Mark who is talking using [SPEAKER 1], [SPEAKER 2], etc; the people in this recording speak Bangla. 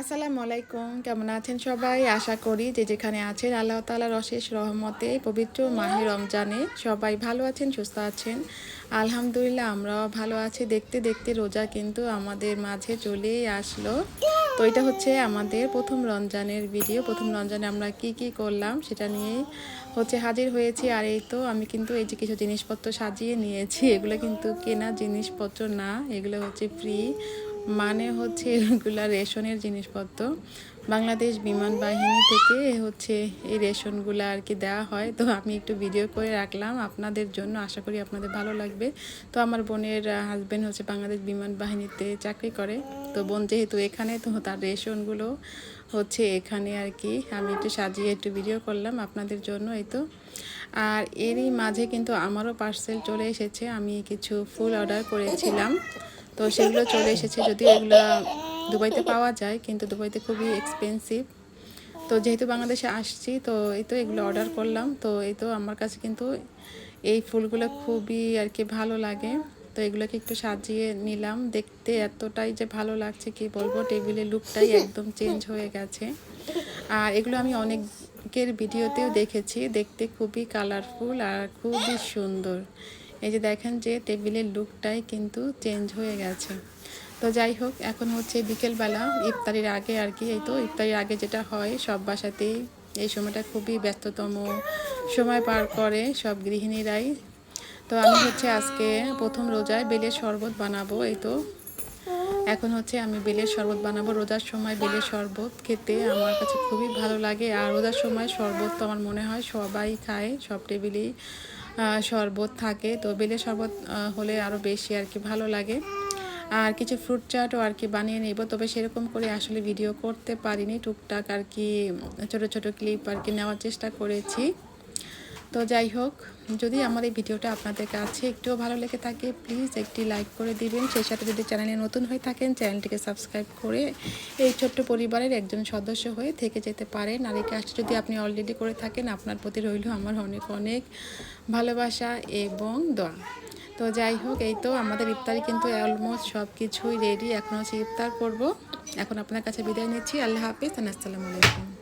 [SPEAKER 1] আসসালামু আলাইকুম, কেমন আছেন সবাই? আশা করি যে যেখানে আছেন আল্লাহ তালার অশেষ রহমতে, পবিত্র মাহে রমজানে সবাই ভালো আছেন, সুস্থ আছেন। আলহামদুলিল্লাহ, আমরাও ভালো আছি। দেখতে দেখতে রোজা কিন্তু আমাদের মাঝে চলেই আসলো। তো এটা হচ্ছে আমাদের প্রথম রমজানের ভিডিও প্রথম রমজানে আমরা কি কি করলাম সেটা নিয়ে হচ্ছে হাজির হয়েছি। আর এই তো আমি কিন্তু এই যে কিছু জিনিসপত্র সাজিয়ে নিয়েছি, এগুলো কিন্তু কেনা জিনিসপত্র না, এগুলো হচ্ছে ফ্রি মানে হচ্ছে এগুলা রেশনের জিনিসপত্র। বাংলাদেশ বিমান বাহিনী থেকে হচ্ছে এই রেশনগুলো আর কি দেওয়া হয়। তো আমি একটু ভিডিও করে রাখলাম আপনাদের জন্য। আশা করি আপনাদের ভালো লাগবে। তো আমার বোনের হাজব্যান্ড হচ্ছে বাংলাদেশ বিমান বাহিনীতে চাকরি করে। তো বোন যেহেতু এখানে, তো তার রেশনগুলো হচ্ছে এখানে আর কি। আমি একটু সাজিয়ে একটু ভিডিও করলাম আপনাদের জন্য এই তো। আর এরই মাঝে কিন্তু আমারও পার্সেল চলে এসেছে। আমি কিছু ফুল অর্ডার করেছিলাম। তো সেগুলো চলে এসেছে যদিও এগুলো দুবাইতে পাওয়া যায়, কিন্তু দুবাইতে খুবই এক্সপেন্সিভ তো যেহেতু বাংলাদেশে আসছি, তো এই তো এগুলো অর্ডার করলাম। তো এই তো আমার কাছে কিন্তু এই ফুলগুলো খুবই আর কি ভালো লাগে। তো এগুলোকে একটু সাজিয়ে নিলাম। দেখতে এতটাই যে ভালো লাগছে, কি বলব? টেবিলের লুকটাই একদম চেঞ্জ হয়ে গেছে। আর এগুলো আমি অনেকের ভিডিওতেও দেখেছি। দেখতে খুবই কালারফুল আর খুবই সুন্দর। এই যে দেখেন যে টেবিলের লুকটাই কিন্তু চেঞ্জ হয়ে গেছে। তো যাই হোক, এখন হচ্ছে বিকেলবেলা, ইফতারির আগে আর কি, এই তো ইফতারির আগে যেটা হয়, সব বাসাতেই এই সময়টা খুবই ব্যস্ততম, সময় পার করে সব গৃহিণীরাই। তো আমি হচ্ছে আজকে প্রথম রোজায় বেলের শরবত বানাবো, এই তো। এখন হচ্ছে আমি বেলের শরবত বানাবো, রোজার সময় বেলের শরবত খেতে আমার কাছে খুবই ভালো লাগে। আর রোজার সময় শরবত তো আমার মনে হয় সবাই খায়, সব টেবিলেই। শরবত থাকে। তো বেলে শরবত হলে আরও বেশি আর কি ভালো লাগে। আর কিছু ফ্রুট চাটও আর কি বানিয়ে নেব। তবে সেরকম করে আসলে ভিডিও করতে পারিনি। টুকটাক আর কি ছোট ছোট ক্লিপ আর কি নেওয়ার চেষ্টা করেছি। তো যাই হোক, যদি আমার এই ভিডিওটা আপনাদের কাছে একটুও ভালো লেগে থাকে প্লিজ একটি লাইক করে দিবেন। সেই সাথে যদি চ্যানেলে নতুন হয়ে থাকেন চ্যানেলটিকে সাবস্ক্রাইব করে এই ছোট্ট পরিবারের একজন সদস্য হয়ে থেকে যেতে পারেন। আর এই কাজটা যদি আপনি অলরেডি করে থাকেন, আপনার প্রতি রইল আমার অনেক অনেক ভালোবাসা এবং দোয়া। তো যাই হোক, এই তো আমাদের ইফতারি কিন্তু অলমোস্ট সব কিছুই রেডি এখন হচ্ছে ইফতার করব। এখন আপনার কাছে বিদায় নিচ্ছি। আল্লাহ হাফিজ, আসসালামু আলাইকুম।